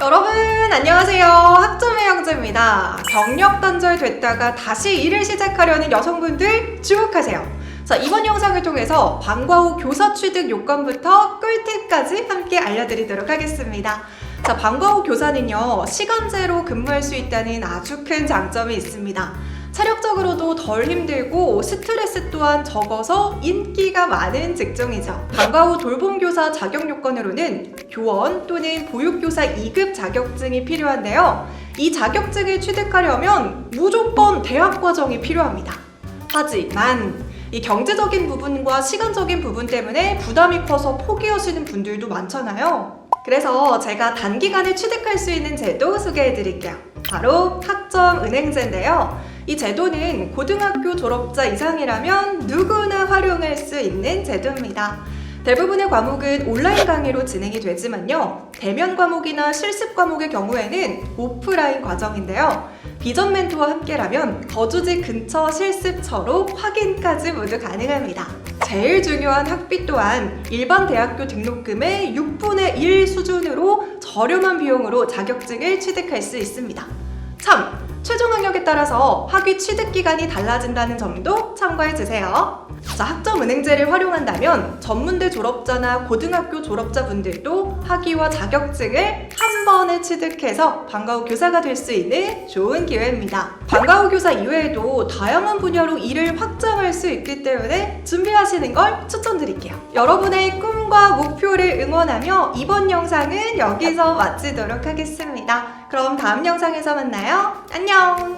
여러분 안녕하세요. 학점의 형제입니다. 경력 단절 됐다가 다시 일을 시작하려는 여성분들 주목하세요. 자 이번 영상을 통해서 방과 후 교사 취득 요건부터 꿀팁까지 함께 알려드리도록 하겠습니다. 자 방과 후 교사는요 시간제로 근무할 수 있다는 아주 큰 장점이 있습니다 체력적으로도 덜 힘들고 스트레스 또한 적어서 인기가 많은 직종이죠. 방과 후 돌봄교사 자격 요건으로는 교원 또는 보육교사 2급 자격증이 필요한데요. 이 자격증을 취득하려면 무조건 대학 과정이 필요합니다. 하지만 이 경제적인 부분과 시간적인 부분 때문에 부담이 커서 포기하시는 분들도 많잖아요. 그래서 제가 단기간에 취득할 수 있는 제도 소개해 드릴게요. 바로 학점 은행제인데요. 이 제도는 고등학교 졸업자 이상이라면 누구나 활용할 수 있는 제도입니다. 대부분의 과목은 온라인 강의로 진행이 되지만요. 대면 과목이나 실습 과목의 경우에는 오프라인 과정인데요. 비전 멘토와 함께라면 거주지 근처 실습처로 확인까지 모두 가능합니다. 제일 중요한 학비 또한 일반 대학교 등록금의 6분의 1 수준으로 저렴한 비용으로 자격증을 취득할 수 있습니다. 참! 최종 학력에 따라서 학위 취득 기간이 달라진다는 점도 참고해 주세요. 자, 학점 은행제를 활용한다면 전문대 졸업자나 고등학교 졸업자분들도 학위와 자격증을 한 번에 취득해서 방과 후 교사가 될 수 있는 좋은 기회입니다. 방과 후 교사 이외에도 다양한 분야로 일을 확장할 수 있기 때문에 준비하시는 걸 추천드릴게요. 여러분의 꿈과 목표를 응원하며 이번 영상은 여기서 마치도록 하겠습니다. 그럼 다음 영상에서 만나요. 안녕! 안녕.